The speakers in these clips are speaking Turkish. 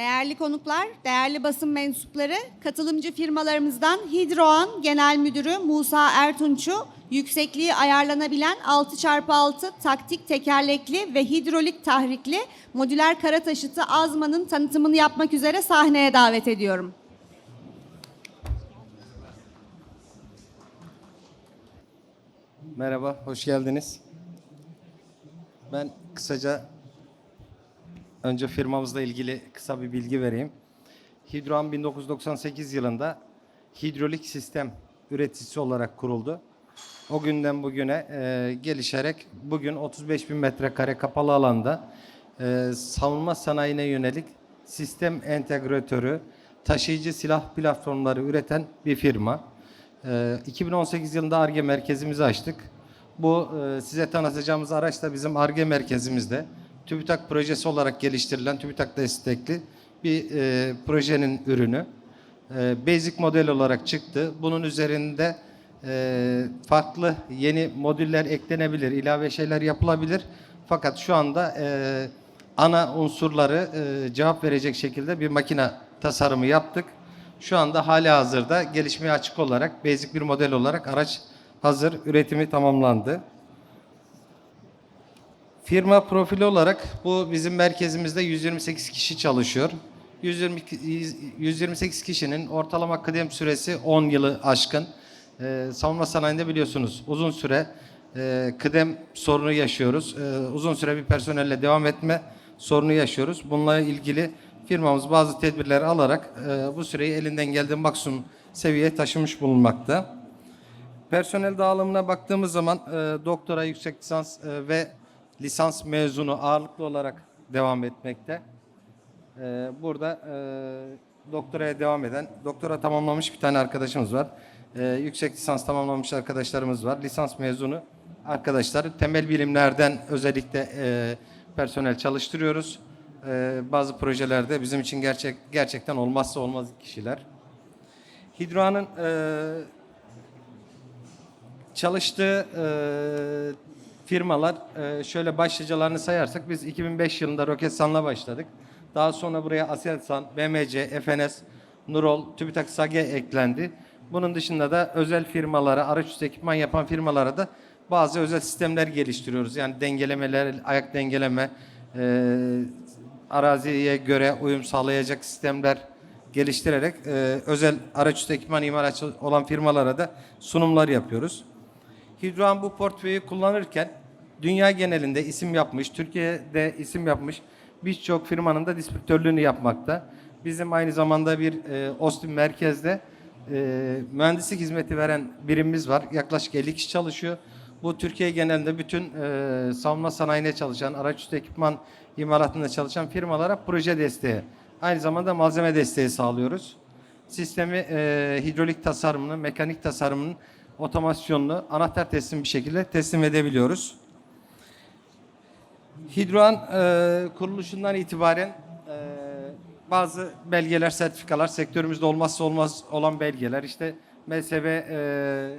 Değerli konuklar, değerli basın mensupları, katılımcı firmalarımızdan Hidroan Genel Müdürü Musa Ertunç'u yüksekliği ayarlanabilen 6x6 taktik tekerlekli ve hidrolik tahrikli modüler kara taşıtı Azma'nın tanıtımını yapmak üzere sahneye davet ediyorum. Merhaba, hoş geldiniz. Ben kısaca önce firmamızla ilgili kısa bir bilgi vereyim. Hidroan 1998 yılında hidrolik sistem üreticisi olarak kuruldu. O günden bugüne e, gelişerek bugün 35 bin metrekare kapalı alanda e, savunma sanayine yönelik sistem entegratörü, taşıyıcı silah platformları üreten bir firma. E, 2018 yılında ARGE merkezimizi açtık. Bu e, size tanıtacağımız araç da bizim ARGE merkezimizde. TÜBİTAK projesi olarak geliştirilen, TÜBİTAK destekli bir e, projenin ürünü. E, basic model olarak çıktı. Bunun üzerinde e, farklı yeni modüller eklenebilir, ilave şeyler yapılabilir. Fakat şu anda e, ana unsurları e, cevap verecek şekilde bir makine tasarımı yaptık. Şu anda hala hazırda gelişmeye açık olarak basic bir model olarak araç hazır, üretimi tamamlandı. Firma profili olarak bu bizim merkezimizde 128 kişi çalışıyor. 120, 128 kişinin ortalama kıdem süresi 10 yılı aşkın. Ee, savunma sanayinde biliyorsunuz uzun süre e, kıdem sorunu yaşıyoruz. Ee, uzun süre bir personelle devam etme sorunu yaşıyoruz. Bununla ilgili firmamız bazı tedbirler alarak e, bu süreyi elinden geldiği maksimum seviyeye taşımış bulunmakta. Personel dağılımına baktığımız zaman e, doktora, yüksek lisans e, ve lisans mezunu ağırlıklı olarak devam etmekte. E, burada e, doktoraya devam eden, doktora tamamlamış bir tane arkadaşımız var. E, yüksek lisans tamamlamış arkadaşlarımız var. Lisans mezunu arkadaşlar. Temel bilimlerden özellikle e, personel çalıştırıyoruz. E, bazı projelerde bizim için gerçek gerçekten olmazsa olmaz kişiler. Hidro'nun e, çalıştığı e, firmalar e, şöyle başlıcalarını sayarsak biz 2005 yılında Roketsan'la başladık. Daha sonra buraya Aselsan, BMC, FNS, Nurol, TÜBİTAK SAGE eklendi. Bunun dışında da özel firmalara, araç üstü ekipman yapan firmalara da bazı özel sistemler geliştiriyoruz. Yani dengelemeler, ayak dengeleme, e, araziye göre uyum sağlayacak sistemler geliştirerek e, özel araç üstü ekipman imalatçı olan firmalara da sunumlar yapıyoruz. Hidroan bu portföyü kullanırken dünya genelinde isim yapmış, Türkiye'de isim yapmış birçok firmanın da distribütörlüğünü yapmakta. Bizim aynı zamanda bir e, Austin merkezde e, mühendislik hizmeti veren birimimiz var. Yaklaşık 50 kişi çalışıyor. Bu Türkiye genelinde bütün e, savunma sanayine çalışan, araç üstü ekipman imalatında çalışan firmalara proje desteği, aynı zamanda malzeme desteği sağlıyoruz. Sistemi e, hidrolik tasarımını, mekanik tasarımının otomasyonlu, anahtar teslim bir şekilde teslim edebiliyoruz. Hidroan e, kuruluşundan itibaren e, bazı belgeler, sertifikalar sektörümüzde olmazsa olmaz olan belgeler. İşte MSB e,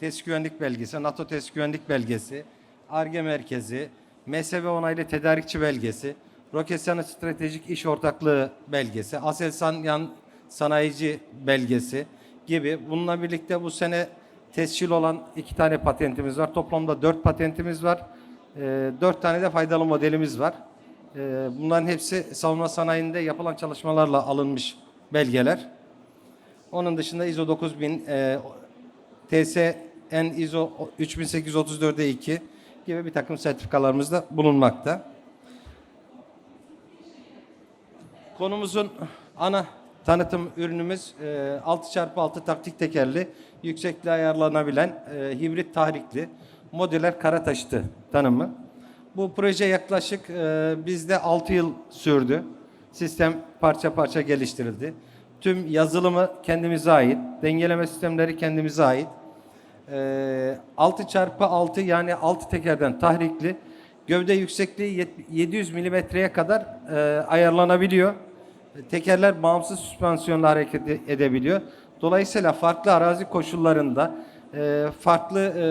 test güvenlik belgesi, NATO test güvenlik belgesi, ARGE merkezi, MSB onaylı tedarikçi belgesi, Roketsan Stratejik İş Ortaklığı belgesi, Aselsan Yan Sanayici belgesi gibi. Bununla birlikte bu sene tescil olan iki tane patentimiz var. Toplamda dört patentimiz var. Ee, dört tane de faydalı modelimiz var. Ee, bunların hepsi savunma sanayinde yapılan çalışmalarla alınmış belgeler. Onun dışında ISO 9000, e, TSN ISO 3834'e 2 gibi bir takım sertifikalarımız da bulunmakta. Konumuzun ana tanıtım ürünümüz e, 6x6 taktik tekerli, yüksekliğe ayarlanabilen e, hibrit tahrikli modüler kara taşıtı tanımı. Bu proje yaklaşık e, bizde 6 yıl sürdü. Sistem parça parça geliştirildi. Tüm yazılımı kendimize ait, dengeleme sistemleri kendimize ait. E, 6 çarpı 6 yani 6 tekerden tahrikli. Gövde yüksekliği yet- 700 milimetreye kadar e, ayarlanabiliyor. Tekerler bağımsız süspansiyonla hareket e- edebiliyor. Dolayısıyla farklı arazi koşullarında, farklı e,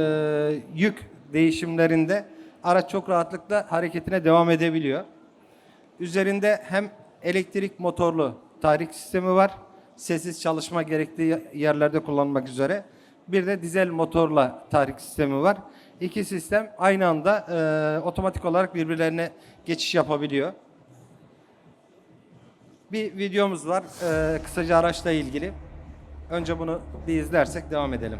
yük değişimlerinde araç çok rahatlıkla hareketine devam edebiliyor. Üzerinde hem Elektrik motorlu tahrik sistemi var. Sessiz çalışma gerektiği yerlerde kullanmak üzere. Bir de dizel motorla tahrik sistemi var. İki sistem aynı anda e, otomatik olarak birbirlerine geçiş yapabiliyor. Bir videomuz var e, kısaca araçla ilgili. Önce bunu bir izlersek devam edelim.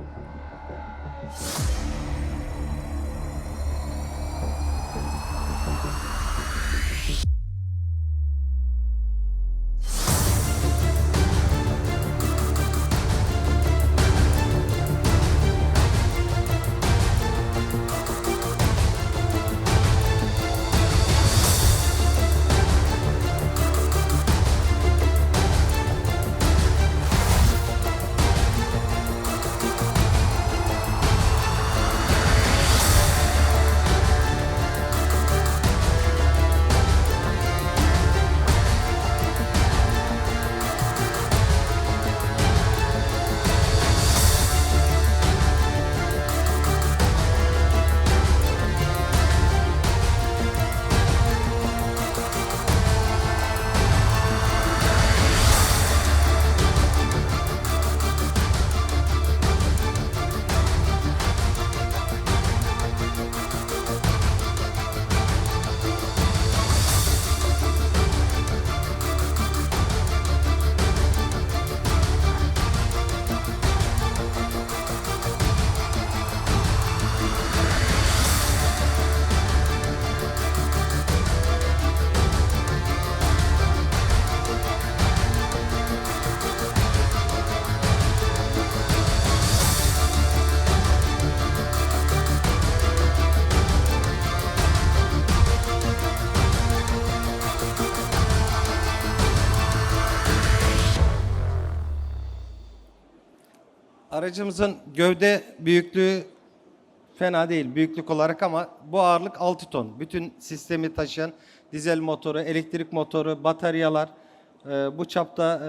Aracımızın gövde büyüklüğü fena değil büyüklük olarak ama bu ağırlık 6 ton. Bütün sistemi taşıyan dizel motoru, elektrik motoru, bataryalar, e, bu çapta e,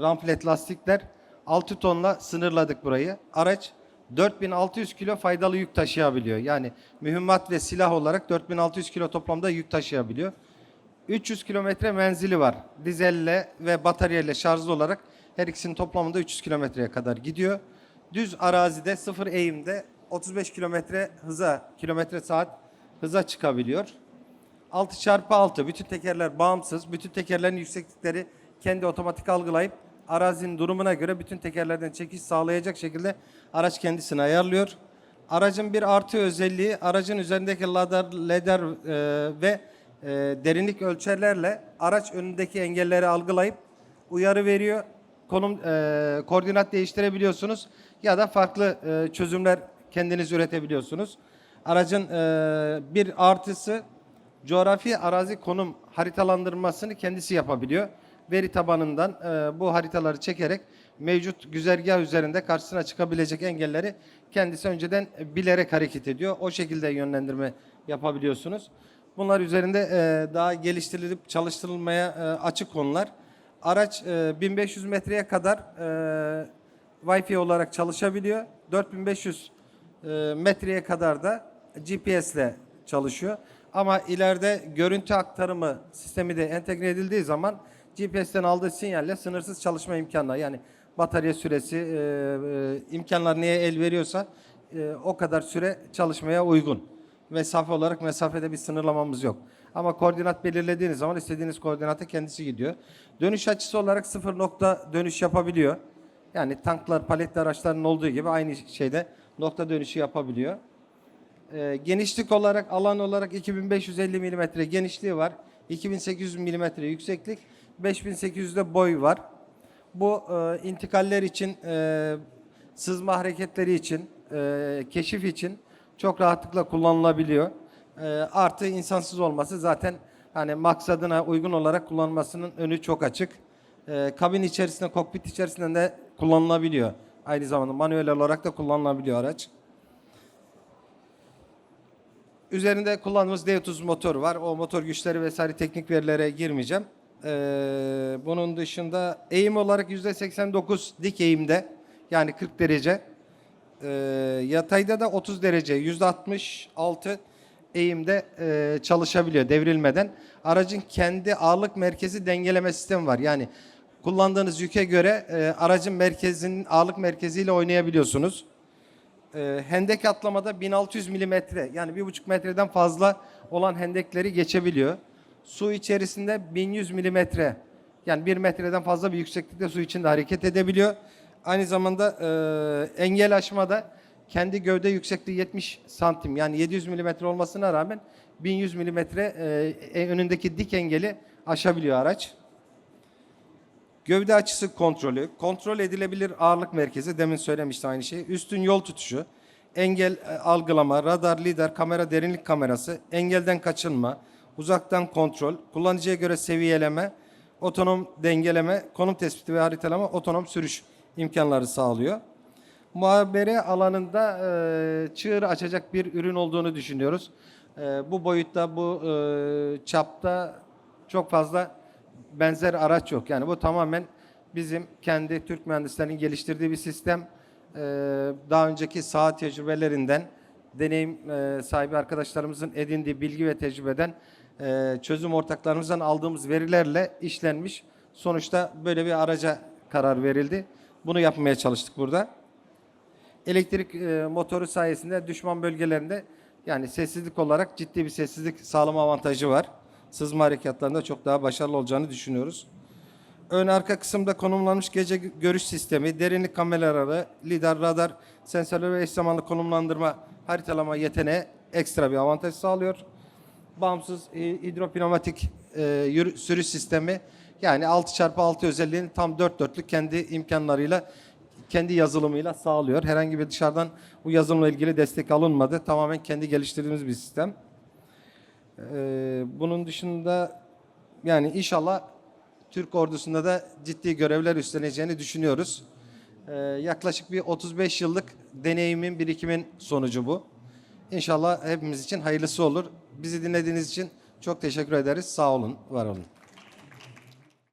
ramplet lastikler 6 tonla sınırladık burayı. Araç 4600 kilo faydalı yük taşıyabiliyor. Yani mühimmat ve silah olarak 4600 kilo toplamda yük taşıyabiliyor. 300 kilometre menzili var. Dizelle ve bataryayla şarjlı olarak her ikisinin toplamında 300 kilometreye kadar gidiyor. Düz arazide sıfır eğimde 35 kilometre hıza, kilometre saat hıza çıkabiliyor. 6 çarpı 6 bütün tekerler bağımsız. Bütün tekerlerin yükseklikleri kendi otomatik algılayıp arazinin durumuna göre bütün tekerlerden çekiş sağlayacak şekilde araç kendisini ayarlıyor. Aracın bir artı özelliği aracın üzerindeki ladder, leder e, ve e, derinlik ölçerlerle araç önündeki engelleri algılayıp uyarı veriyor. Konum e, koordinat değiştirebiliyorsunuz ya da farklı e, çözümler kendiniz üretebiliyorsunuz. Aracın e, bir artısı coğrafi arazi konum haritalandırmasını kendisi yapabiliyor. Veri tabanından e, bu haritaları çekerek mevcut güzergah üzerinde karşısına çıkabilecek engelleri kendisi önceden bilerek hareket ediyor. O şekilde yönlendirme yapabiliyorsunuz. Bunlar üzerinde e, daha geliştirilip çalıştırılmaya e, açık konular. Araç e, 1500 metreye kadar e, Wi-Fi olarak çalışabiliyor. 4500 e, metreye kadar da GPS ile çalışıyor. Ama ileride görüntü aktarımı sistemi de entegre edildiği zaman GPS'ten aldığı sinyalle sınırsız çalışma imkanları yani batarya süresi e, e, imkanlar neye el veriyorsa e, o kadar süre çalışmaya uygun. Mesafe olarak mesafede bir sınırlamamız yok. Ama koordinat belirlediğiniz zaman istediğiniz koordinata kendisi gidiyor. Dönüş açısı olarak sıfır nokta dönüş yapabiliyor. Yani tanklar, paletli araçların olduğu gibi aynı şeyde nokta dönüşü yapabiliyor. Ee, genişlik olarak, alan olarak 2550 mm genişliği var. 2800 mm yükseklik, 5800 de boy var. Bu e, intikaller için, e, sızma hareketleri için, e, keşif için çok rahatlıkla kullanılabiliyor. E, artı insansız olması zaten hani maksadına uygun olarak kullanmasının önü çok açık. E, kabin içerisinde, kokpit içerisinde de kullanılabiliyor. Aynı zamanda manuel olarak da kullanılabiliyor araç. Üzerinde kullandığımız D30 motor var. O motor güçleri vesaire teknik verilere girmeyeceğim. Ee, bunun dışında eğim olarak %89 dik eğimde. Yani 40 derece. Ee, yatayda da 30 derece. %66 eğimde e, çalışabiliyor devrilmeden. Aracın kendi ağırlık merkezi dengeleme sistemi var. Yani kullandığınız yüke göre e, aracın merkezinin ağırlık merkeziyle oynayabiliyorsunuz. E, hendek atlamada 1600 milimetre yani 1,5 metreden fazla olan hendekleri geçebiliyor. Su içerisinde 1100 milimetre yani 1 metreden fazla bir yükseklikte su içinde hareket edebiliyor. Aynı zamanda e, engel aşmada kendi gövde yüksekliği 70 santim yani 700 milimetre olmasına rağmen 1100 milimetre e, önündeki dik engeli aşabiliyor araç. Gövde açısı kontrolü, kontrol edilebilir ağırlık merkezi, demin söylemiştim aynı şeyi. Üstün yol tutuşu, engel e, algılama, radar, lider, kamera, derinlik kamerası, engelden kaçınma, uzaktan kontrol, kullanıcıya göre seviyeleme, otonom dengeleme, konum tespiti ve haritalama, otonom sürüş imkanları sağlıyor. Muhabere alanında e, çığır açacak bir ürün olduğunu düşünüyoruz. E, bu boyutta, bu e, çapta çok fazla benzer araç yok. Yani bu tamamen bizim kendi Türk mühendislerinin geliştirdiği bir sistem. Ee, daha önceki saha tecrübelerinden, deneyim e, sahibi arkadaşlarımızın edindiği bilgi ve tecrübeden, e, çözüm ortaklarımızdan aldığımız verilerle işlenmiş. Sonuçta böyle bir araca karar verildi. Bunu yapmaya çalıştık burada. Elektrik e, motoru sayesinde düşman bölgelerinde yani sessizlik olarak ciddi bir sessizlik sağlama avantajı var. Sızma harekatlarında çok daha başarılı olacağını düşünüyoruz. Ön arka kısımda konumlanmış gece görüş sistemi, derinlik kameraları, lidar, radar, sensörler ve eş zamanlı konumlandırma haritalama yeteneği ekstra bir avantaj sağlıyor. Bağımsız e, hidropneumatik e, sürüş sistemi yani 6x6 özelliğini tam dört dörtlük kendi imkanlarıyla kendi yazılımıyla sağlıyor. Herhangi bir dışarıdan bu yazılımla ilgili destek alınmadı. Tamamen kendi geliştirdiğimiz bir sistem. Ee, bunun dışında yani inşallah Türk ordusunda da ciddi görevler üstleneceğini düşünüyoruz. Ee, yaklaşık bir 35 yıllık deneyimin, birikimin sonucu bu. İnşallah hepimiz için hayırlısı olur. Bizi dinlediğiniz için çok teşekkür ederiz. Sağ olun, var olun.